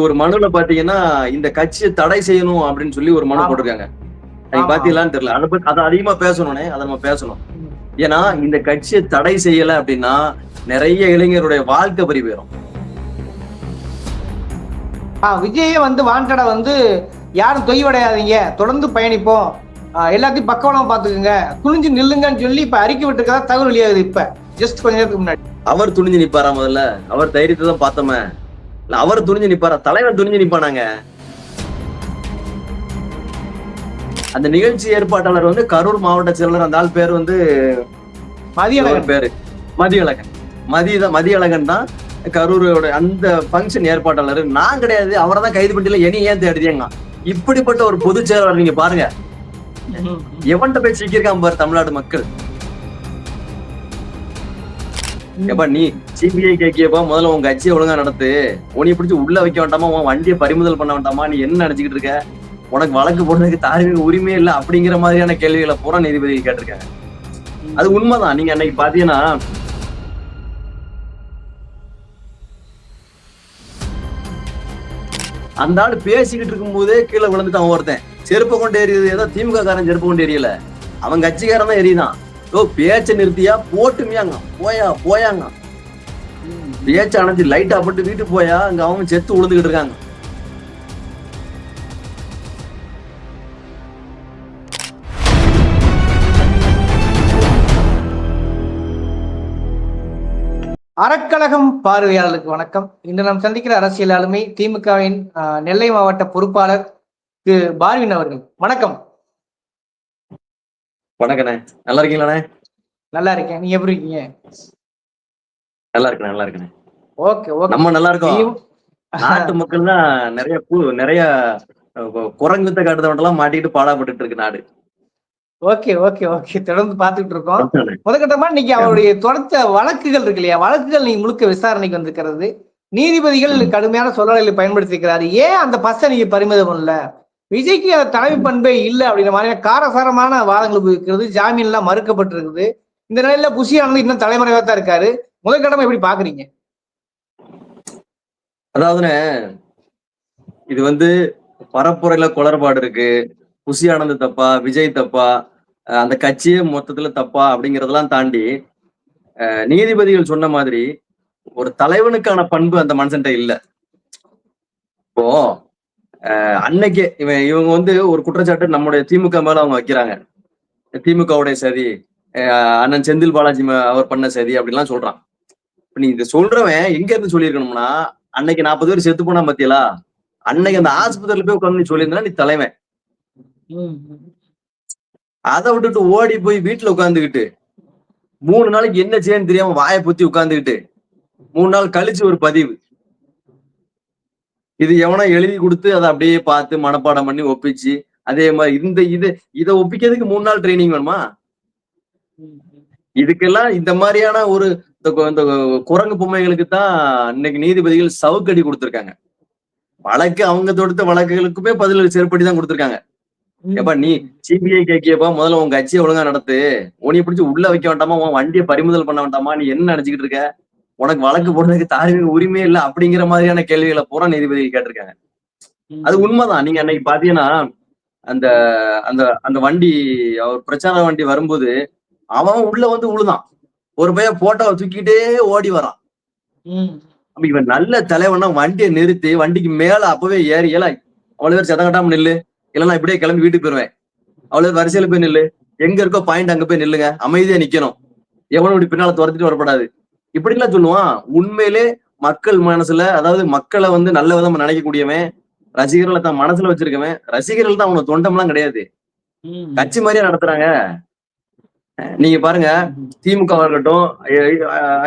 ஒரு மனுல பாத்தீங்கன்னா இந்த கட்சியை தடை செய்யணும் அப்படின்னு சொல்லி ஒரு மனு. போட்டிருக்காங்க. நீங்க. பாத்தீங்களான்னு தெரியல. அதை பத்தி அதை அதிகமா பேசணும்னே அதை நம்ம பேசணும். ஏன்னா இந்த கட்சியை தடை செய்யல அப்படின்னா நிறைய இளைஞருடைய வாழ்க்கை பறி போயிரும். ஆ விஜயே வந்து வாண்டடா வந்து யாரும் தொய்வடையாதீங்க. தொடர்ந்து பயணிப்போம். எல்லாத்தையும் பக்கவளமா பாத்துக்கோங்க துணிஞ்சு நில்லுங்கன்னு சொல்லி இப்ப அறிக்கை விட்டுருக்கதா தகவல் வெளியாகுது இப்ப. ஜஸ்ட் கொஞ்ச நேரத்துக்கு முன்னாடி. அவர் துணிஞ்சு நிப்பாரா முதல்ல? அவர் தைரியத்தை தான் பார்த்தோமே. இல்ல அவர் துணிஞ்சு நிப்பாரா? தலைவன் துணிஞ்சு நிப்பானாங்க? அந்த நிகழ்ச்சி ஏற்பாட்டாளர் வந்து கரூர் மாவட்ட செயலர். அந்த ஆள் பேர் வந்து மதிய ஒரு பேரு மதியழகன். மதிய மதியழகன் தான் கரூரோட அந்த ஃபங்க்ஷன் ஏற்பாட்டாளர். நான் கிடையாது அவரை தான் கைது பண்ணில இனி ஏன் தேடுதீங்க இப்படிப்பட்ட ஒரு பொதுச் செயலாளர் நீங்க பாருங்க. எவன்கிட்ட போய் சிக்கியிருக்கான் பாரு தமிழ்நாடு மக்கள். ஏப்பா நீ சிபிஐ கேக்கியப்பா முதல்ல உன் கட்சியை ஒழுங்கா நடத்து. உன்னை பிடிச்சி உள்ள வைக்க வேண்டாமா? உன் வண்டியை பறிமுதல் பண்ண வேண்டாமா? நீ என்ன நினைச்சுக்கிட்டு இருக்க? உனக்கு வழக்கு போடுறதுக்கு தார்மீக உரிமையே இல்ல அப்படிங்கிற மாதிரியான கேள்விகளை பூரா நீதிபதி கேட்டிருக்காங்க அது உண்மைதான். நீங்க அன்னைக்கு பாத்தீங்கன்னா அந்த ஆள் பேசிக்கிட்டு இருக்கும் போதே கீழே விழுந்துட்டான் ஒருத்தன் செருப்பு கொண்டு எறியுது ஏதோ திமுக காரன் செருப்பு கொண்டு எரியல அவன் கட்சிக்காரன் தான் எரியுதான். ஓ பேச்ச நிறுத்தியா? போட்டுமியாங்க. போயா போயாங்க. பேச்ச அணைஞ்சு லைட்டா போட்டு வீட்டுக்கு போயா? அங்க அவங்க செத்து விழுந்துகிட்டு இருக்காங்க. அறக்கழகம் பார்வையாளர்களுக்கு வணக்கம். இன்று நாம் சந்திக்கிற அரசியல் ஆளுமை திமுகவின் நெல்லை மாவட்ட பொறுப்பாளர் திரு பார்வின் அவர்கள். வணக்கம். வணக்கண்ணே. நல்லா இருக்கீங்களாண்ணே? நல்லா இருக்கேன். நீங்க எப்படி இருக்கீங்க? நல்லா இருக்கேன் நல்லா இருக்கேன் ஓகே ஓகே. நம்ம நல்லா இருக்கோம். நாட்டு மக்கள் தான் நிறைய பூ நிறைய அஹ், குரங்கு வித்த காட்டுறவன்ட்டெல்லாம் மாட்டிட்டு பாடாப்பட்டு இருக்கு நாடு. Okay okay okay. தொடர்ந்து பார்த்துட்டு இருக்கோம். முதற்கட்டமா இன்னைக்கு அவருடைய தொடர்த்த வழக்குகள் இருக்கு இல்லையா? வழக்குகள் நீங்க முழுக்க விசாரணைக்கு வந்திருக்கிறது. நீதிபதிகள் கடுமையான சொல்லலை பயன்படுத்திக்கிறாரு ஏன் அந்த பஸ்ஸை நீங்க பறிமுதல் பண்ணல? விஜய்க்கு அந்த தலைமை பண்பே இல்லை அப்படிங்கிற மாதிரியான காரசாரமான வாதங்கள் இருக்கிறது ஜாமீன் எல்லாம் மறுக்கப்பட்டிருக்குது. இந்த நிலையில புஷியானது இன்னும் தலைமறைவா தான் இருக்காரு. முதற்கட்டமா எப்படி பாக்குறீங்க? அதாவதுண்ணே இது வந்து பரப்புரையில குளறுபாடு இருக்கு. புசி ஆனந்த் தப்பா விஜய் தப்பா அந்த கட்சியே மொத்தத்துல தப்பா அப்படிங்கறதெல்லாம் தாண்டி நீதிபதிகள் சொன்ன மாதிரி ஒரு தலைவனுக்கான பண்பு அந்த மனுஷன்ட்ட இல்ல. இப்போ அன்னைக்கே இவன் இவங்க வந்து ஒரு குற்றச்சாட்டு நம்முடைய திமுக மேல அவங்க வைக்கிறாங்க. திமுகவுடைய சதி அண்ணன் செந்தில் பாலாஜி அவர் பண்ண சதி அப்படின்லாம் சொல்றான். இப்ப நீ இதை சொல்றவன் எங்க இருந்து சொல்லியிருக்கணும்னா அன்னைக்கு நாற்பது பேர் செத்து போனா பத்தியலா அன்னைக்கு அந்த ஆஸ்பத்திரியில போய் உட்காந்து நீ சொல்லியிருந்தா நீ தலைவன். அதை விட்டுட்டு ஓடி போய் வீட்டுல உட்காந்துக்கிட்டு மூணு நாளைக்கு என்ன செய்யன்னு தெரியாம வாயை பொத்தி உட்காந்துக்கிட்டு மூணு நாள் கழிச்சு ஒரு பதிவு. இது எவனா எழுதி கொடுத்து அதை அப்படியே பார்த்து மனப்பாடம் பண்ணி ஒப்பிச்சு அதே மாதிரி இந்த இது இதை ஒப்பிக்கிறதுக்கு மூணு நாள் ட்ரைனிங் வேணுமா? இதுக்கெல்லாம் இந்த மாதிரியான ஒரு இந்த குரங்கு பொம்மைகளுக்கு தான் இன்னைக்கு நீதிபதிகள் சவுக்கடி கொடுத்துருக்காங்க. வழக்கு அவங்க தொடுத்த வழக்குகளுக்குமே பதில் செருப்படி தான் கொடுத்துருக்காங்க. ஏப்பா நீ சிபிஐ கேக்கியப்பா முதல்ல உன் கட்சியை ஒழுங்கா நடத்து. உனிய பிடிச்சி உள்ள வைக்க வேண்டாமா? உன் வண்டியை பறிமுதல் பண்ண வேண்டாமா? நீ என்ன நினைச்சுக்கிட்டு இருக்க? உனக்கு வழக்கு போடுறதுக்கு தார்மீக உரிமையே இல்ல அப்படிங்கிற மாதிரியான கேள்விகளை பூரா நீதிபதி கேட்டிருக்காங்க. அது உண்மைதான். நீங்க அன்னைக்கு பாத்தீங்கன்னா அந்த அந்த அந்த வண்டி அவர் பிரச்சார வண்டி வரும்போது அவன் உள்ள வந்து உழுதான். ஒரு பையன் போட்டோவை தூக்கிட்டே ஓடி வரான். இவன் நல்ல தலைவனா வண்டியை நிறுத்தி வண்டிக்கு மேல அப்பவே ஏறி ஏல அவ்வளவு பேர் சதங்கட்டாம நில்லு. இல்லைன்னா இப்படியே கிளம்பி வீட்டுக்கு போயிருவேன். அவ்வளவு பேர் வரிசையில போய் நில்லு. எங்க இருக்கோ பாயிண்ட் அங்க போய் நில்லுங்க. அமைதியா நிக்கணும். எவனும் இப்படி பின்னால துரத்திட்டு வரப்படாது இப்படிலாம் சொல்லுவான். உண்மையிலே மக்கள் மனசுல அதாவது மக்களை வந்து நல்ல விதமா நினைக்கக்கூடியவன் ரசிகர்களை தான் மனசுல வச்சிருக்கவன் ரசிகர்கள் தான் அவன தொண்டம்லாம் கிடையாது. கட்சி மாதிரியே நடத்துறாங்க. நீங்க பாருங்க திமுக இருக்கட்டும்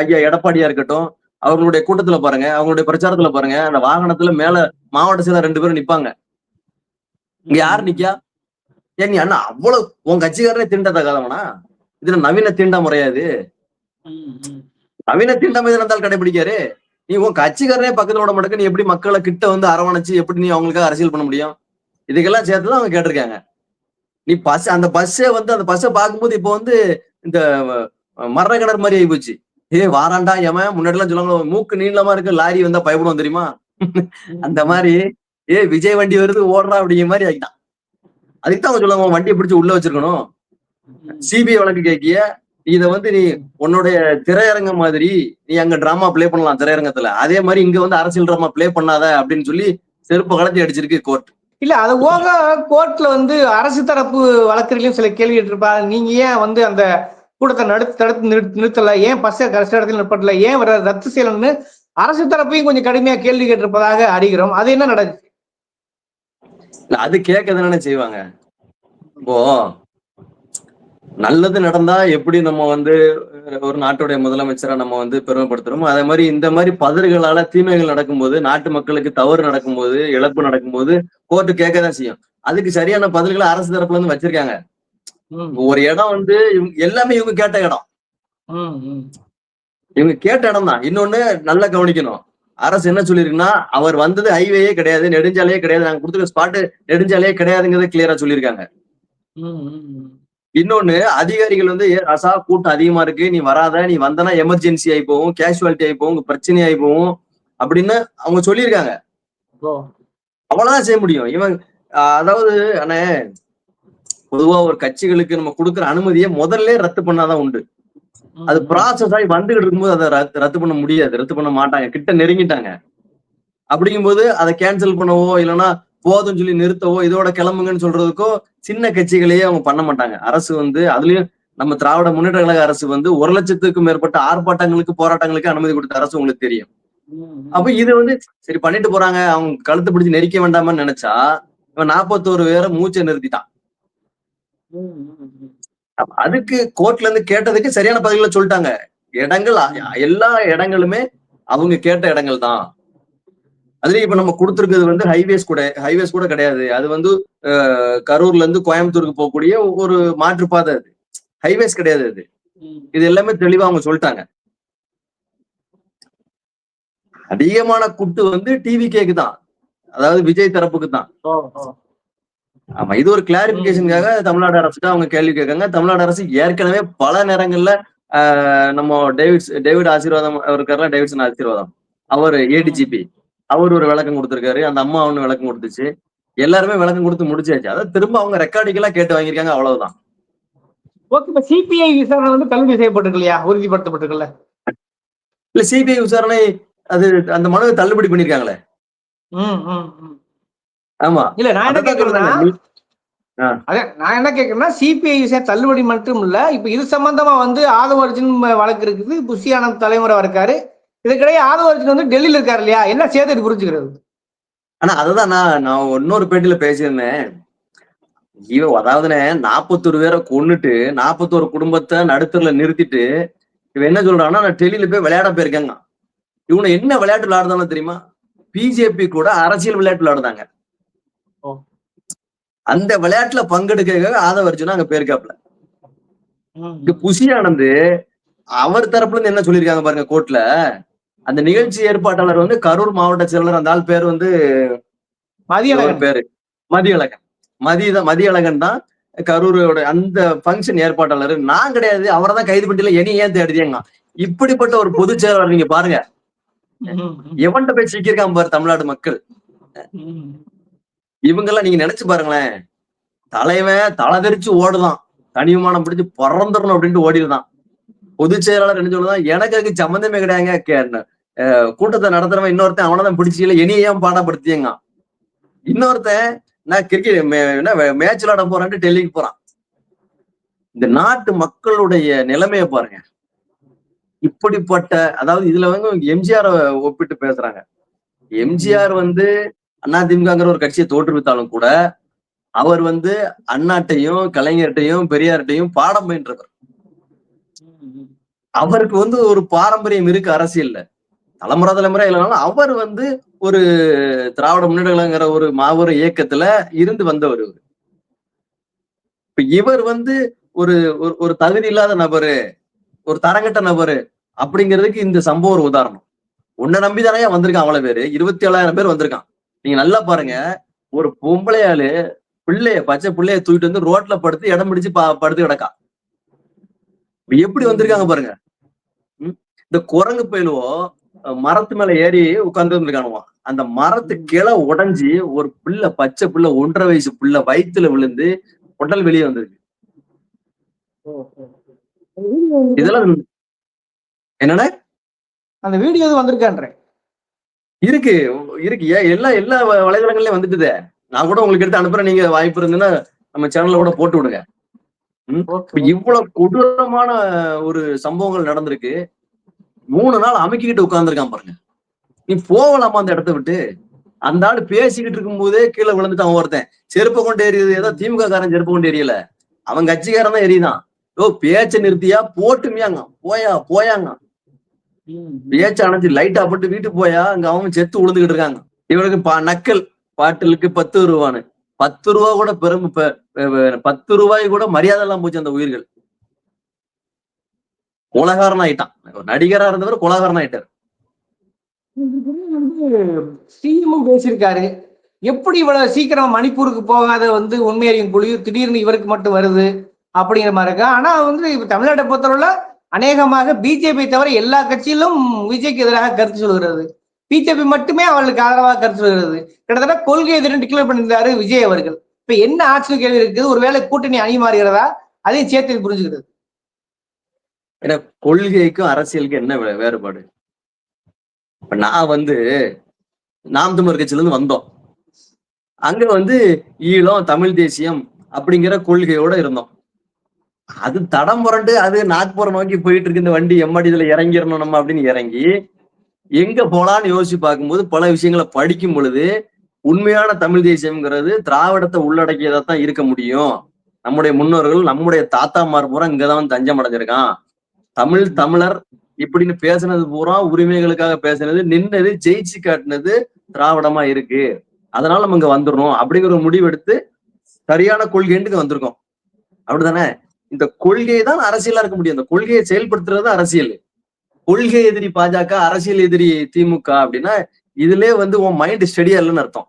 ஐயா எடப்பாடியா இருக்கட்டும் அவர்களுடைய கூட்டத்துல பாருங்க அவங்களுடைய பிரச்சாரத்துல பாருங்க அந்த வாகனத்துல மேல மாவட்ட செயலர் ரெண்டு பேரும் நிப்பாங்க. இங்க யார் நிக்கா? ஏன் நீ அண்ணா அவ்வளவு உன் கட்சிக்காரனே தீண்டத்தகாதவனா? இதுல நவீன தீண்டா முறையாது நவீன தீண்டாமை இருந்தால் கடைபிடிக்காரு. நீ உன் கட்சிக்காரனே பக்கத்துல விட மாட்டேங்க. நீ எப்படி மக்களை கிட்ட வந்து அரவணைச்சு எப்படி நீ அவங்களுக்காக அரசியல் பண்ண முடியும்? இதுக்கெல்லாம் சேர்த்துதான் அவங்க கேட்டிருக்காங்க. நீ பஸ் அந்த பஸ்ஸே வந்து அந்த பஸ்ஸை பார்க்கும்போது இப்போ வந்து இந்த அஹ், மரண கிணறு மாதிரி ஆகி போச்சு. ஏ வாராண்டா ஏமன் முன்னாடி எல்லாம் சொல்லுவாங்க மூக்கு நீளமா இருக்கு லாரி வந்தா பயப்படுவோம் தெரியுமா? அந்த மாதிரி ஏ விஜய் வண்டி வருது ஓடுறா அப்படிங்கிற மாதிரி ஆகிட்டான் அதுக்கு தான் அவங்க சொல்லுவாங்க "உன் வண்டியை பிடிச்சி உள்ள வச்சிருக்கணும். சிபிஐ வழக்கு கேக்கிய இத வந்து நீ உன்னுடைய திரையரங்கம் மாதிரி நீ அங்க டிராமா ப்ளே பண்ணலாம் திரையரங்கத்துல. அதே மாதிரி இங்க வந்து அரசியல் டிராமா ப்ளே பண்ணாத அப்படின்னு சொல்லி செருப்பு கலத்தி அடிச்சிருக்கு கோர்ட் இல்ல அது போக கோர்ட்ல வந்து அரசு தரப்பு வழக்கறிஞர்களும் சில கேள்வி கேட்டிருப்பாங்க. நீங்க ஏன் வந்து அந்த கூட்டத்தை நடுத்து தடுத்து நிறுத்த- நிறுத்தல? ஏன் பஸ்ஸை கடைசி இடத்துல நிறுத்தல ஏன் வர ரத்து செய்யலன்னு அரசு தரப்பையும் கொஞ்சம் கடுமையா கேள்வி கேட்டிருப்பதாக அறிகிறோம். அது என்ன நடந்துச்சு அது கேட்க தானே செய்வாங்க. இப்போ நல்லது நடந்தா எப்படி நம்ம வந்து ஒரு நாட்டுடைய முதலமைச்சரை நம்ம வந்து பெருமைப்படுத்துறோமோ அதே மாதிரி இந்த மாதிரி பதறுகளால தீமைகள் நடக்கும்போது நாட்டு மக்களுக்கு தவறு நடக்கும்போது இழப்பு நடக்கும்போது கோர்ட்டு கேட்க தான் செய்யும். அதுக்கு சரியான பதில்களை அரசு தரப்புல இருந்து வச்சிருக்காங்க. ஒரு இடம் வந்து இவங்க எல்லாமே இவங்க கேட்ட இடம். இவங்க கேட்ட இடம் தான். இன்னொன்னு நல்லா கவனிக்கணும். அரசு என்ன சொல்லியிருக்குன்னா அவர் வந்தது ஹைவேயே கிடையாது நெடுஞ்சாலையே கிடையாது. நாங்க கொடுத்துருக்க ஸ்பாட் நெடுஞ்சாலையே கிடையாதுங்கிறத கிளியரா சொல்லியிருக்காங்க. இன்னொன்னு அதிகாரிகள் வந்து "ஏ, ரசா கூட்டம் அதிகமா இருக்கு. நீ வராத. நீ வந்தனா எமர்ஜென்சி ஆகி போகும் கேஷுவாலிட்டி ஆகி போகும் பிரச்சனை ஆகி போகும் அப்படின்னு அவங்க சொல்லியிருக்காங்க. அவ்வளவுதான் செய்ய முடியும். இவன் அதாவது அண்ணே பொதுவா ஒரு கட்சிகளுக்கு நம்ம கொடுக்குற அனுமதியை முதல்ல ரத்து பண்ணாதான் உண்டு. அது ப்ராசஸ் ஆகி வந்துகிட்டு இருக்கும்போது அதை ரத்து ரத்து பண்ண முடியாது. ரத்து பண்ண மாட்டாங்க. கிட்ட நெருங்கிட்டாங்க. அப்படிங்கும்போது அதை கேன்சல் பண்ணவோ இல்லைன்னா போதும்னு சொல்லி நிறுத்தவோ இதோட கிளம்புங்கன்னு சொல்றதுக்கோ சின்ன கட்சிகளையே அவங்க பண்ண மாட்டாங்க. அரசு வந்து அதுலயும் நம்ம திராவிட முன்னேற்ற கழக அரசு வந்து ஒரு லட்சத்துக்கும் மேற்பட்ட ஆர்ப்பாட்டங்களுக்கு போராட்டங்களுக்கு அனுமதி கொடுத்த அரசு உங்களுக்கு தெரியும். அப்ப இது வந்து சரி பண்ணிட்டு போறாங்க. அவங்க கழுத்து பிடிச்சு நெரிக்க வேண்டாமான்னு நினைச்சா இவன் நாற்பத்தோரு பேரை மூச்சை நிறுத்திட்டான். அதுக்கு கோர்ட்ல இருந்து கேட்டதுக்கு சரியான பதில சொல்லிட்டாங்க. இடங்கள் எல்லா இடங்களுமே அவங்க கேட்ட இடங்கள் தான் அதுலயும் இப்ப நம்ம கொடுத்துருக்கிறது வந்து ஹைவேஸ் கூட ஹைவேஸ் கூட கிடையாது. அது வந்து கரூர்ல இருந்து கோயம்புத்தூருக்கு போகக்கூடிய ஒரு மாற்றுப்பாதை அது. ஹைவேஸ் கிடையாது அது. இது எல்லாமே தெளிவா அவங்க சொல்லிட்டாங்க. அதிகமான குட்டு வந்து டிவி கேக்கு தான். அதாவது விஜய் தரப்புக்கு தான். ஆமா இது ஒரு கிளாரிபிகேஷனுக்காக தமிழ்நாடு அரசுக்கு அவங்க கேள்வி கேட்காங்க. தமிழ்நாடு அரசு ஏற்கனவே பல நேரங்கள்ல நம்ம டேவிட்ஸ் டேவிட் ஆசீர்வாதம் அவர் இருக்காருல டேவிட்சன் ஆசீர்வாதம். அவர் ஏடிஜிபி அவர் ஒரு விளக்கம் கொடுத்திருக்காரு அந்த அம்மா ஒண்ணு விளக்கம் கொடுத்துச்சு. எல்லாருமே விளக்கம் கொடுத்து முடிச்சாச்சு. அதாவது திரும்ப அவங்க ரெக்கார்டிங்கலா கேட்டு வாங்கியிருக்காங்க அவ்வளவுதான். ஓகே இப்ப சிபிஐ விசாரணை வந்து தள்ளுபடி செய்யப்பட்டிருக்கு இல்லையா? உறுதிப்படுத்தப்பட்டிருக்குல்ல? இல்ல சிபிஐ விசாரணை அது அந்த மனுவை தள்ளுபடி பண்ணிருக்காங்களே. ஆமா. இல்ல நான் என்ன. அதான் நான் என்ன கேக்குறேன்னா சிபிஐ விஷயம் தள்ளுபடி மட்டும் இல்ல இப்ப இது சம்பந்தமா வந்து ஆதவ அர்ஜுன் வழக்கு இருக்குது புஷி ஆனந்த் தலைமுறை இருக்காரு. இதுக்கிடையே ஆதவ அர்ஜுன் வந்து டெல்லியில இருக்காரு இல்லையா? என்ன சேர்த்து புரிஞ்சுக்கிறது? ஆனா அததான் நான் நான் இன்னொரு பேட்டியில பேசியிருந்தேன். இவன் அதாவதுனே நாற்பத்தொரு பேரை கொன்னுட்டு நாற்பத்தோரு குடும்பத்தை நடுத்தர்ல நிறுத்திட்டு இவன் என்ன சொல்றான்னா நான் டெல்லியில போய் விளையாட போயிருக்கேங்க இவனை என்ன விளையாட்டு விளையாடுதானோ தெரியுமா? பிஜேபி கூட அரசியல் விளையாட்டு விளையாடுதாங்க. அந்த விளையாட்டுல பங்கெடுக்க ஆதவ அர்ஜுனா அங்க போயிருக்காப்ல. புஷி ஆனந்து அவர் தரப்புல இருந்து என்ன சொல்லியிருக்காங்க பாருங்க கோர்ட்ல? அந்த நிகழ்ச்சி ஏற்பாட்டாளர் வந்து கரூர் மாவட்ட செயலர். அந்த ஆள் பேர் வந்து மதியழகன். பேரு மதியழகன். மதியதான் மதியழகன் தான் கரூரோட அந்த ஃபங்க்ஷன் ஏற்பாட்டாளர். நான் கிடையாது அவரை தான் கைது பண்ணில இனி ஏன் தேடுதேங்க இப்படிப்பட்ட ஒரு பொதுச் செயலாளர் நீங்க பாருங்க. எவன்கிட்ட போய் சிக்கியிருக்கான் பாரு தமிழ்நாடு மக்கள். இவங்கெல்லாம் நீங்க நினைச்சு பாருங்களேன். தலைவன் தலை தெரிச்சு ஓடுதான். தனி விமானம் பிடிச்சு பறந்துடணும் அப்படின்ட்டு ஓடிடுதான். பொதுச் செயலாளர் என்ன சொல்லுதான் எனக்கு அதுக்கு சம்மந்தமே கிடையாதுங்க கே- அஹ் கூட்டத்தை நடத்துறவன் இன்னொருத்தன் அவனை தான் பிடிச்சிக்கல இனி ஏன் பாடப்படுத்தியங்க? இன்னொருத்தன் நான் கிரிக்கெட் என்ன மேட்ச் விளையாட போறேன்ட்டு டெல்லிக்கு போறான். இந்த நாட்டு மக்களுடைய நிலைமையை பாருங்க. இப்படிப்பட்ட அதாவது இதுல வந்து எம்ஜிஆர் ஒப்பிட்டு பேசுறாங்க. எம்ஜிஆர் வந்து அதிமுகங்கிற ஒரு கட்சியை தோற்றுவித்தாலும் கூட அவர் வந்து அண்ணாட்டையும் கலைஞர்கிட்டையும் பெரியார்கிட்டையும் பாடம் பயின்றவர். அவருக்கு வந்து ஒரு பாரம்பரியம் இருக்கு அரசியல்ல. தலைமுறை தலைமுறை இல்லைனாலும் அவர் வந்து ஒரு திராவிட முன்னேற்றங்கிற ஒரு மாபெரும் இயக்கத்துல இருந்து வந்தவர் இப்ப இவர் வந்து ஒரு ஒரு- ஒரு தகுதி இல்லாத நபரு ஒரு தரங்கட்ட நபரு அப்படிங்கிறதுக்கு இந்த சம்பவம் ஒரு உதாரணம். உன்னை நம்பிதானே வந்திருக்கான் அவ்வளவு பேரு. இருபத்தி ஏழாயிரம் பேர் வந்திருக்கான். நீங்க நல்லா பாருங்க. ஒரு பொம்பளையாளு பிள்ளைய பச்சை பிள்ளைய தூக்கிட்டு வந்து ரோட்ல படுத்து இடம் பிடிச்சு பா- படுத்து கிடக்கா. இப்ப எப்படி வந்திருக்காங்க பாருங்க. இந்த குரங்கு பயிலுவோ மரத்து மேல ஏறி உட்கார்ந்து இருந்திருக்கானுவான் அந்த மரத்து கிளை உடைஞ்சு ஒரு பிள்ளை பச்சை பிள்ளை ஒன்றரை வயசு பிள்ளை வயித்துல விழுந்து உடல் வெளியே வந்திருக்கு. இதெல்லாம் என்னன்னா அந்த வீடியோ வந்திருக்கான்றேன் இருக்கு. இருக்கு. எல்லா எல்லா வலைதளங்கள்லயும் வந்துட்டுதே. நான் கூட உங்களுக்கு எடுத்து அனுப்புறேன். நீங்க வாய்ப்பு இருந்துன்னா நம்ம சேனல்ல கூட போட்டு விடுங்க. இவ்வளவு கொடூரமான ஒரு சம்பவங்கள் நடந்திருக்கு. மூணு நாள் அமைக்கிக்கிட்டு உட்காந்துருக்கான் பாருங்க. நீ போகலாமா அந்த இடத்த விட்டு? அந்த ஆள் பேசிக்கிட்டு இருக்கும் போதே கீழே விழுந்துட்டு அவன் ஒருத்தன். செருப்பு கொண்டு எரியுது ஏதோ திமுக காரன் செருப்பு கொண்டு எரியல அவன் கட்சிக்காரன் தான் எரியுதான். ஓ பேச்ச நிறுத்தியா? போட்டுமியாங்க. போயா போயாங்க. பேச்ச அணைச்சு லைட்டா போட்டு வீட்டுக்கு போயா? அங்க அவன் செத்து விழுந்துகிட்டு இருக்காங்க. இவனுக்கு பா நக்கல். பாட்டிலுக்கு பத்து ரூபான்னு. பத்து ரூபா கூட பெரும் பத்து ரூபாய் கூட மரியாதை எல்லாம் போச்சு அந்த உயிர்கள். உலகாரன் ஆயிட்டான் ஒரு நடிகரா இருந்தவர் கொலகாரன் ஆயிட்டார். சிஎம்மும் பேசியிருக்காரு. எப்படி இவ்வளவு சீக்கிரம் மணிப்பூருக்கு போகாத வந்து உண்மையறியும் குழு திடீர்னு இவருக்கு மட்டும் வருது அப்படிங்கிற மாதிரி இருக்கு? ஆனா வந்து இப்ப தமிழ்நாட்டை பொறுத்தவரை அநேகமாக பிஜேபி தவிர எல்லா கட்சியிலும் விஜய்க்கு எதிராக கருத்து சொல்கிறது. பிஜேபி மட்டுமே அவர்களுக்கு ஆதரவாக கருத்து சொல்கிறது. கிட்டத்தட்ட கொள்கை எதிரும் டிக்ளேர் பண்ணியிருந்தாரு விஜய் அவர்கள். இப்ப என்ன ஆட்சி கேள்வி இருக்குது? ஒருவேளை கூட்டணி அணி மாறுகிறதா அதையும் சேர்த்து புரிஞ்சுக்கிறது. ஏன்னா கொள்கைக்கும் அரசியலுக்கும் என்ன வேறுபாடு? இப்ப நான் வந்து நாம் தமிழர் கட்சியில இருந்து வந்தோம். அங்க வந்து ஈழம் தமிழ் தேசியம் அப்படிங்கிற கொள்கையோட இருந்தோம். அது தடம் புரண்டு அது நாக்புரம் நோக்கி போயிட்டு இருக்கு இந்த வண்டி எம்மாடி இதுல இறங்கிடணும் நம்ம அப்படின்னு இறங்கி எங்க போலான்னு யோசிச்சு பார்க்கும்போது பல விஷயங்களை படிக்கும் பொழுது உண்மையான தமிழ் தேசியம்ங்கிறது திராவிடத்தை உள்ளடக்கியதா தான் இருக்க முடியும். நம்முடைய முன்னோர்கள் நம்முடைய தாத்தாமார் பூரா இங்கதான் வந்து தஞ்சம் அடைஞ்சிருக்கான். தமிழ் தமிழர் இப்படின்னு பேசுனது பூரா உரிமைகளுக்காக பேசுனது நின்னது ஜெயிச்சு காட்டினது திராவிடமா இருக்கு. அதனால நம்ம இங்க வந்துடணும் அப்படிங்கிற ஒரு முடிவெடுத்து சரியான கொள்கைன்னு இங்க வந்திருக்கோம். அப்படிதானே இந்த கொள்கை தான் அரசியலா இருக்க முடியும். இந்த கொள்கையை செயல்படுத்துறது அரசியல். கொள்கை எதிரி பாஜக அரசியல் எதிரி திமுக அப்படின்னா இதுலயே வந்து உன் மைண்ட் ஸ்டடியா இல்லைன்னு அர்த்தம்.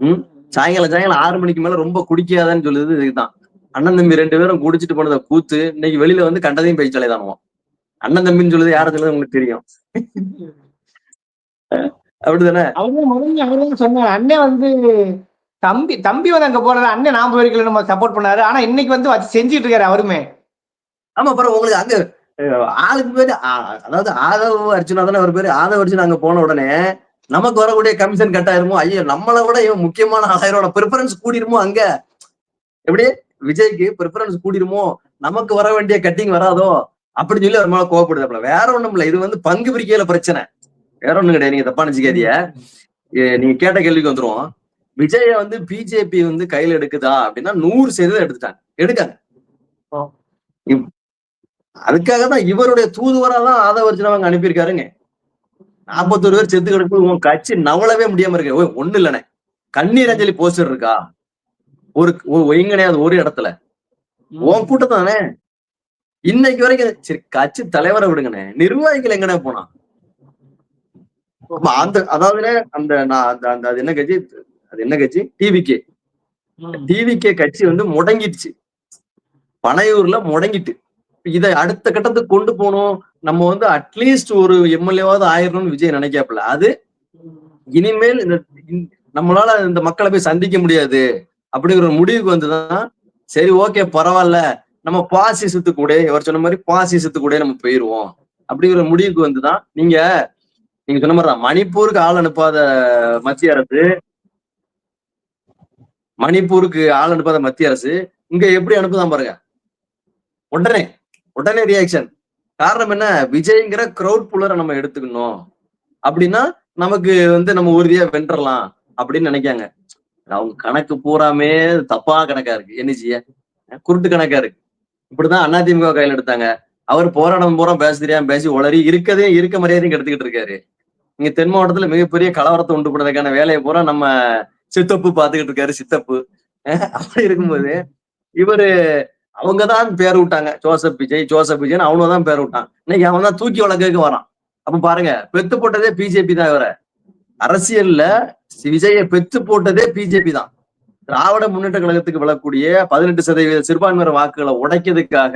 ம்? சாயங்காலம் சாயங்காலம் ஆறு மணிக்கு மேல ரொம்ப குடிக்காதன்னு சொல்லுது இதுதான். அண்ணன் தம்பி ரெண்டு பேரும் குடிச்சிட்டு போனதை கூத்து இன்னைக்கு வெளியில வந்து கண்டதையும் பேச்சலை தானுவோம் அண்ணன் தம்பின்னு சொல்லுது யார சொல்லுது உங்களுக்கு தெரியும்? அப்படிதானே அவங்க முதல்ல அவர்தான் சொன்னார். அண்ணன் வந்து தம்பி தம்பி வந்து அங்க போறது அண்ணன் நாம வரைக்கும் நம்ம சப்போர்ட் பண்ணாரு. ஆனா இன்னைக்கு வந்து வச்சு செஞ்சுட்டு இருக்காரு அவருமே. ஆமா பரவாயில்ல உங்களுக்கு அங்க ஆளுக்கு பேரு அதாவது ஆதவ அர்ச்சனா தானே ஒரு பேரு? ஆதவ அர்ச்சனா அங்க போன உடனே நமக்கு வரக்கூடிய கமிஷன் கட் ஆயிருமோ ஐயோ நம்மளை விட இவன் முக்கியமான ஆயிரம் ப்ரிஃபரன்ஸ் கூடிருமோ அங்க? எப்படி? விஜய்க்கு ப்ரிஃபரன்ஸ் கூடிருமோ? நமக்கு வர வேண்டிய கட்டிங் வராதோ? அப்படின்னு சொல்லி அவர் மேல கோவப்படுது வேற ஒண்ணும் இல்ல. இது வந்து பங்கு பிரிக்கையில பிரச்சனை. வேற ஒண்ணும் கிடையாது. நீங்க தப்பா நினைச்சுக்காதீங்க. ஏ, நீங்க கேட்ட கேள்விக்கு வந்துருவோம் விஜய வந்து பிஜேபி வந்து கையில எடுக்குதா அப்படின்னா நூறு சதவீதம் எடுத்துட்டாங்க. எடுக்காங்க. அதுக்காக தான் இவருடைய தூதுவரா தான் ஆதவர்ஜன அவங்க அனுப்பியிருக்காருங்க. நாற்பத்தொரு பேர் செத்து கிடக்கு உன் கட்சி நவளவே முடியாம இருக்கு. ஒண்ணு இல்லைண்ணே. கண்ணீர் அஞ்சலி போஸ்டர் இருக்கா? ஒரு ஒயங்கனையாவது ஒரு இடத்துல. உன் கூட்டம் தானே இன்னைக்கு வரைக்கும் சரி கட்சி தலைவரை விடுங்கண்ணே. நிர்வாகிகள் எங்கண்ணே போனா அந்த அதாவது அந்த நான் அந்த அந்த அது என்ன கட்சி? அது என்ன கட்சி? டிவிகே டிவிகே கட்சி வந்து முடங்கிடுச்சு. பனையூர்ல முடங்கிட்டு. இதை அடுத்த கட்டத்துக்கு கொண்டு போகணும். நம்ம வந்து அட்லீஸ்ட் ஒரு எம்எல்ஏவாவது ஆயிரணும்னு விஜய் நினைக்காப்புல. அது இனிமேல் இந்த- நம்மளால இந்த மக்களை போய் சந்திக்க முடியாது. அப்படிங்கிற ஒரு முடிவுக்கு வந்துதான் சரி ஓகே பரவாயில்ல. நம்ம பாசிசத்து கூட இவர் சொன்ன மாதிரி பாசிசத்து கூட நம்ம போயிருவோம். அப்படிங்கிற முடிவுக்கு வந்துதான் நீங்க நீங்க சொன்ன மாதிரி மணிப்பூருக்கு ஆள் அனுப்பாத மத்திய அரசு மணிப்பூருக்கு ஆள் அனுப்பாத மத்திய அரசு இங்க எப்படி அனுப்புதான் பாருங்க. உடனே உடனே ரியாக்ஷன் காரணம் என்ன? விஜய்ங்கிற க்ரௌட் புல்லரை நம்ம எடுத்துக்கணும். அப்படின்னா நமக்கு வந்து நம்ம உறுதியா வென்றலாம் அப்படின்னு நினைக்காங்க. அவங்க கணக்கு பூராமே தப்பா கணக்கா இருக்கு. என்ன செய்ய? குருட்டு கணக்கா இருக்கு. இப்படிதான் அதிமுக கையில் எடுத்தாங்க. அவர் போராடம் பூரா பேச தெரியாம பேசி உளறி இருக்கதே இருக்க மரியாதையும் கெடுத்துக்கிட்டு இருக்காரு. இங்க தென் மாவட்டத்துல மிகப்பெரிய கலவரத்தை உண்டு பண்ணதுக்கான வேலையை பூரா நம்ம சித்தப்பு பாத்துக்கிட்டு இருக்காரு சித்தப்பு. அப்படி இருக்கும்போது இவரு அவங்கதான் பேர் விட்டாங்க. ஜோசப் விஜய் ஜோசப் விஜய் அவனும் தான் பேர் விட்டான். இன்னைக்கு அவன் தான் தூக்கி வழக்குக்கு வரான். அப்ப பாருங்க பெத்து போட்டதே பிஜேபி தான் இவரை. அரசியல்ல விஜய பெத்து போட்டதே பிஜேபி தான். திராவிட முன்னேற்ற கழகத்துக்கு விழக்கூடிய பதினெட்டு சதவீத சிறுபான்மையினர் வாக்குகளை உடைக்கிறதுக்காக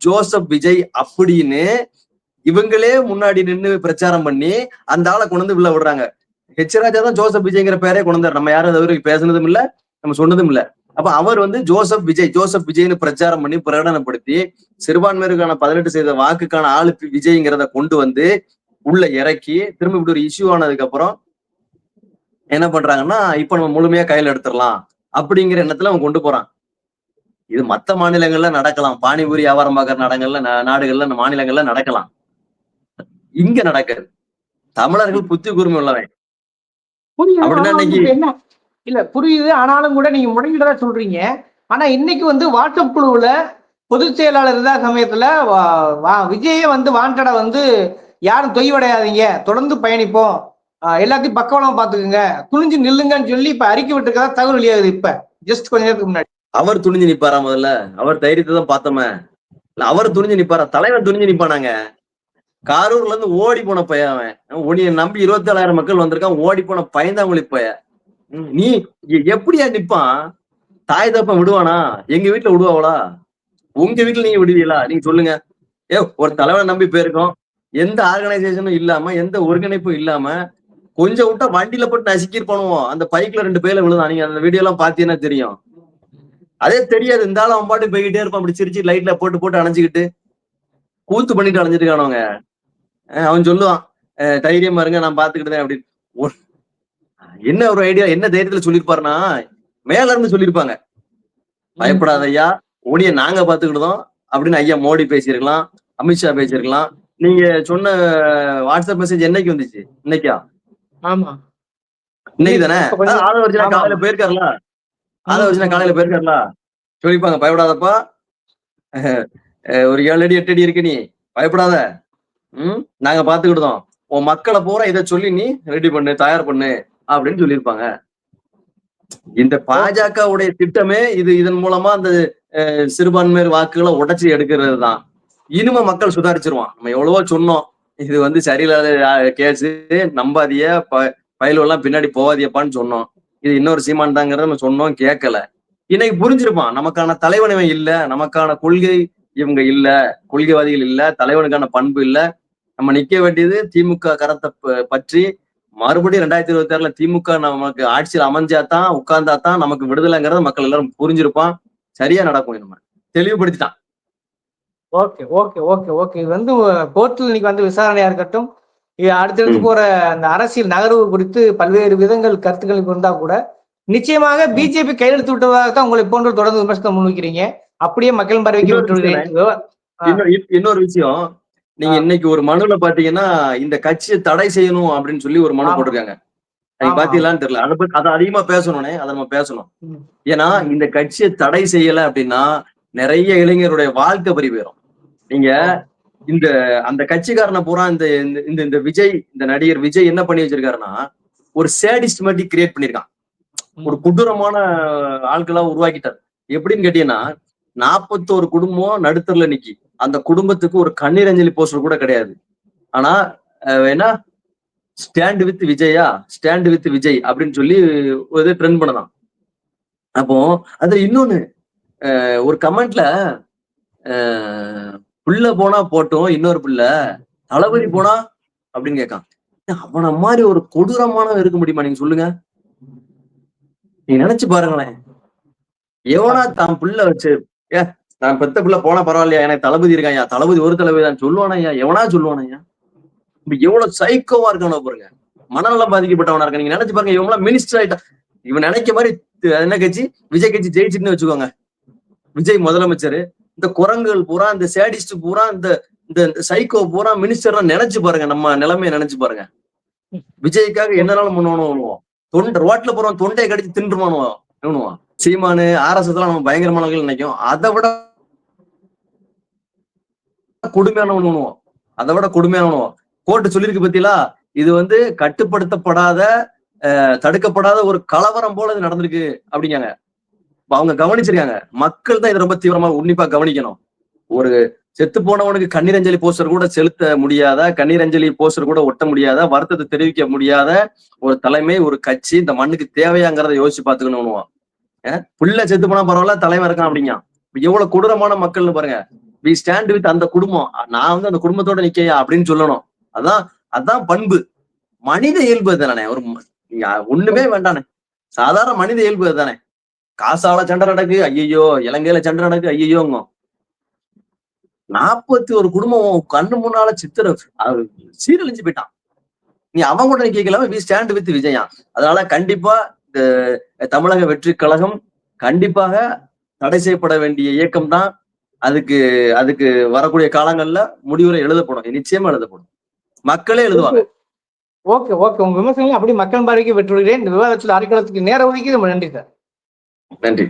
ஜோசப் விஜய் அப்படின்னு இவங்களே முன்னாடி நின்னு பிரச்சாரம் பண்ணி அந்த ஆளை கொண்டு வந்து உள்ள விடுறாங்க. ஹெச் ராஜா தான் ஜோசப் விஜய்ங்கிற பேரே கொண்டு நம்ம யாரும் அது பேசுனதும் இல்ல நம்ம சொன்னதும் இல்ல. அப்ப அவர் வந்து ஜோசப் விஜய் ஜோசப் விஜய்னு பிரச்சாரம் பண்ணி பிரகடனப்படுத்தி சிறுபான்மையருக்கான பதினெட்டு செய்த வாக்குக்கான ஆளு விஜய்ங்கிறத கொண்டு வந்து உள்ள இறக்கி திரும்ப இப்படி ஒரு இஷ்யூ ஆனதுக்கு அப்புறம் என்ன பண்றாங்கன்னா இப்ப நம்ம முழுமையா கையில எடுத்துடலாம் அப்படிங்கிற எண்ணத்துல அவன் கொண்டு போறான். இது மத்த மாநிலங்கள்ல நடக்கலாம். பானிபூரி வியாபாரம் பார்க்கற நாடங்கள்ல நாடுகள்ல மாநிலங்கள்ல நடக்கலாம். இங்க நடக்காது. தமிழர்கள் புத்தி கூர்மை உள்ளவன் அப்படின்னா இல்ல புரியுது. ஆனாலும் கூட நீங்க முறையீடா சொல்றீங்க. ஆனா இன்னைக்கு வந்து வாட்ஸ்அப் குழுவுல பொதுச் செயலாளர் இருந்த சமயத்துல விஜயே வந்து வாண்டடா வந்து யாரும் தொய்வடையாதீங்க. தொடர்ந்து பயணிப்போம். எல்லாத்தையும் பக்கவளமா பாத்துக்குங்க துணிஞ்சு நில்லுங்கன்னு சொல்லி இப்ப அறிக்கை விட்டுருக்கதா தகவல் வெளியாகுது இப்ப. ஜஸ்ட் கொஞ்ச நேரத்துக்கு முன்னாடி. அவர் துணிஞ்சு நிப்பாரா முதல்ல? அவர் தைரியத்தை தான் பார்த்தோமே. அவர் துணிஞ்சு நிப்பாரா? தலைவர் துணிஞ்சு நிப்பானாங்க. காரூர்ல இருந்து ஓடி போன பையன் அவன். உன்னைய நம்பி இருபத்தி ஏழாயிரம் மக்கள் வந்திருக்கான். ஓடி போன பயந்தாங்குழி பைய. ம், நீ எப்படியா நிப்பான்? தாய் தப்பன் விடுவானா? எங்க வீட்டுல விடுவாங்களா உங்க வீட்டுல நீங்க விடுவீங்களா நீங்க சொல்லுங்க. ஏ ஒரு தலைவனை நம்பி போயிருக்கோம். எந்த ஆர்கனைசேஷனும் இல்லாம எந்த ஒருங்கிணைப்பும் இல்லாம கொஞ்சம் விட்டா வண்டியில போட்டு நசுக்கிட்டு பண்ணுவோம் அந்த பைக்ல ரெண்டு பேர்ல விழுதான் நீங்க அந்த வீடியோ எல்லாம் பாத்தீங்கன்னா தெரியும்? அதே தெரியாது. இந்த ஆள் அவன் பாட்டு போய்கிட்டே இருப்பான். அப்படி சிரிச்சு லைட்ல போட்டு போட்டு அணைஞ்சுக்கிட்டு கூத்து பண்ணிட்டு அணைஞ்சிருக்கானவங்க அவன் சொல்லுவான். தைரியமா இருங்க நான் பாத்துக்கிட்டேன் அப்படின்னு. என்ன ஒரு ஐடியா என்ன தைரியத்துல சொல்லியிருப்பாருன்னா மேல இருந்து சொல்லியிருப்பாங்க. பயப்படாத ஐயா. ஓடிய நாங்க பாத்துக்கிட்டோம் அப்படின்னு ஐயா மோடி பேசியிருக்கலாம் அமித்ஷா பேசியிருக்கலாம். நீங்க சொன்ன வாட்ஸ்அப் மெசேஜ் என்னைக்கு வந்துச்சு? இன்னைக்கா? ஆமா. இன்னைக்கு தானே ஆமா. காலையில போயிருக்காருல? ஆதவர்ஜனா காலையில போயிருக்காருல? சொல்லிப்பாங்க பயப்படாதப்பா. ஒரு ஏழு அடி எட்டு அடி இருக்கு நீ. பயப்படாத. ம்? நாங்க பாத்துக்கிட்டோம். உன் மக்களை பூரா இதை சொல்லி நீ ரெடி பண்ணு தயார் பண்ணு அப்படின்னு சொல்லியிருப்பாங்க. இந்த பாஜக உடைய திட்டமே இது இதன் மூலமா அந்த சிறுபான்மையர் வாக்குகளை உடைச்சி எடுக்கிறது தான் இனிமே மக்கள் சுதாரிச்சிருவான். நம்ம எவ்வளவோ சொன்னோம். இது வந்து சரியில்லாத கேஸு. நம்பாதிய ப பயிலெல்லாம் எல்லாம் பின்னாடி போவாதியப்பான்னு சொன்னோம். இது இன்னொரு சீமான் தாங்கிறத நம்ம சொன்னோம் கேட்கல. இன்னைக்கு புரிஞ்சிருப்பான். நமக்கான தலைவன் இவன் இல்ல. நமக்கான கொள்கை இவங்க இல்ல. கொள்கைவாதிகள் இல்ல. தலைவனுக்கான பண்பு இல்ல. நம்ம நிக்க வேண்டியது திமுக கரத்தை பற்றி மறுபடியும் ரெண்டாயிரத்தி இருபத்தி ஆறுல திமுக நமக்கு ஆட்சியில் அமைஞ்சாதான் உட்கார்ந்தாதான் நமக்கு விடுதலைங்கிறத மக்கள் எல்லாரும் புரிஞ்சிருப்பான். சரியா நடக்கும் நம்ம தெளிவுபடுத்திட்டான். ஓகே ஓகே ஓகே ஓகே இது வந்து கோர்ட்டில் இன்னைக்கு வந்து விசாரணையா இருக்கட்டும் அடுத்தடுத்து. போற அந்த அரசியல் நகர்வு குறித்து பல்வேறு விதங்கள் கருத்துக்கள் இருந்தா கூட நிச்சயமாக பிஜேபி கையெழுத்து விட்டதாக தான் உங்களை போன்று தொடர்ந்து விமர்சனம் முன்வைக்கிறீங்க அப்படியே மக்கள் பார்வைக்கு இன்னொரு விட்டு. இன்னொரு விஷயம் நீங்க. இன்னைக்கு ஒரு மனுல பாத்தீங்கன்னா இந்த கட்சியை தடை செய்யணும் அப்படின்னு சொல்லி ஒரு மனு. போட்டிருக்காங்க நீங்க. பாத்தீங்களான்னு தெரியல அதை பத்தி அதை அதிகமா பேசணும்னே அதை நம்ம பேசணும். ஏன்னா இந்த கட்சியை தடை செய்யல அப்படின்னா நிறைய இளைஞருடைய வாழ்க்கை பறி போயிரும் நீங்க இந்த அந்த கட்சிக்காரனை பூரா இந்த இந்த- இந்த இந்த விஜய் இந்த நடிகர் விஜய் என்ன பண்ணி வச்சிருக்காருன்னா ஒரு சேடிஸ்ட் மாதிரி கிரியேட் பண்ணிருக்கான். ஒரு கொடூரமான ஆட்களா உருவாக்கிட்டார். எப்படின்னு கேட்டீங்கன்னா நாற்பத்தோரு குடும்பம் நடுத்தர்ல நிக்கி. அந்த குடும்பத்துக்கு ஒரு கண்ணீர் அஞ்சலி போஸ்டர் கூட கிடையாது. ஆனா என்ன? Stand with Vijaya? Stand with Vijay அப்படின்னு சொல்லி ஒரு இது ட்ரெண்ட் பண்ணலாம் அப்போ அது இன்னொன்னு ஒரு கமெண்ட்ல புள்ள போனா போட்டோம் இன்னொரு புள்ள தளபதி போனா அப்படின்னு கேட்கான். அவனை மாதிரி ஒரு கொடூரமான இருக்க முடியுமா? நீங்க சொல்லுங்க. நீ நினைச்சு பாருங்களேன். எவனா தான் புள்ள வச்சு ஏ நான் பெத்த புள்ள போனா பரவாயில்லையா? எனக்கு தளபதி இருக்கான் ஐயா. தளபதி ஒரு தளபதி தான். சொல்லுவானையா எவனா சொல்லுவானையா இப்ப எவ்வளவு சைக்கோவா இருக்கானோ பாருங்க. மனநலம் பாதிக்கப்பட்டவனா இருக்க நீங்க நினைச்சு பாருங்க இவங்களாம் மினிஸ்டர் ஆயிட்டா. இவன் நினைக்க மாதிரி என்ன கட்சி? விஜய் கட்சி ஜெயிச்சுன்னு வச்சுக்கோங்க. விஜய் முதலமைச்சர். இந்த குரங்குகள் பூரா இந்த சேடிஸ்ட் பூரா இந்த இந்த சைக்கோ பூரா மினிஸ்டர்லாம் நினைச்சு பாருங்க நம்ம நிலைமையை நினைச்சு பாருங்க. விஜய்க்காக என்னனாலும் பண்ணுவானுவோம் தொண்டை ரோட்ல போறோம் தொண்டையை கடிச்சு தின்றுமானுவோம் இவனுவான் சீமானு ஆர்எஸ் எல்லாம் நம்ம பயங்கரமானவர்கள் நினைக்கும். அதை விட கொடுமையானவன் பண்ணுவோம் அதை விட கொடுமையானவனுவோம் கோர்ட்டு சொல்லியிருக்கு பத்திலா இது வந்து கட்டுப்படுத்தப்படாத தடுக்கப்படாத ஒரு கலவரம் போல இது நடந்திருக்கு அப்படிங்காங்க. அவங்க கவனிச்சிருக்காங்க. மக்கள் தான் இதை ரொம்ப தீவிரமா உன்னிப்பா கவனிக்கணும். ஒரு செத்து போனவனுக்கு கண்ணீரஞ்சலி போஸ்டர் கூட செலுத்த முடியாத? கண்ணீரஞ்சலி போஸ்டர் கூட ஒட்ட முடியாத? வருத்தத்தை தெரிவிக்க முடியாத ஒரு தலைமை ஒரு கட்சி இந்த மண்ணுக்கு தேவையாங்கிறத யோசிச்சு பாத்துக்கணும் புள்ள செத்து போனா பரவாயில்ல தலைவன் இருக்கான் அப்படிங்க எவ்வளவு கொடூரமான மக்கள்னு பாருங்க. வி ஸ்டாண்ட் வித் அந்த குடும்பம். நான் வந்து அந்த குடும்பத்தோட நிக்கையா அப்படின்னு சொல்லணும். அதான் அதான் பண்பு. மனித இயல்பு தானே ஒரு ஒண்ணுமே வேண்டானே. சாதாரண மனித இயல்பு தானே காசால சண்டை நடக்கு ஐயையோ இலங்கையில சண்டை நடக்கு ஐயையோங்க. நாற்பத்தி ஒரு குடும்பம் கண்ணு முன்னால சித்திர சீரழிஞ்சு போயிட்டான். நீ அவன் கூட நீ கேட்கலாம வி ஸ்டாண்ட் வித் விஜயா. அதனால கண்டிப்பா இந்த தமிழக வெற்றி கழகம் கண்டிப்பாக தடை செய்யப்பட வேண்டிய இயக்கம் தான். அதுக்கு அதுக்கு வரக்கூடிய காலங்கள்ல முடிவுரை எழுதப்படும். நிச்சயமா எழுதப்படும். மக்களே எழுதுவாங்க. Okay okay. உங்க விமர்சனங்களை அப்படி மக்கள் பார்வைக்கு பெற்றுவிடுகிறேன் இந்த விவாதத்தில் அரைக்கலத்துக்கு நேர ஒதுக்கி ரொம்ப நன்றி சார். நன்றி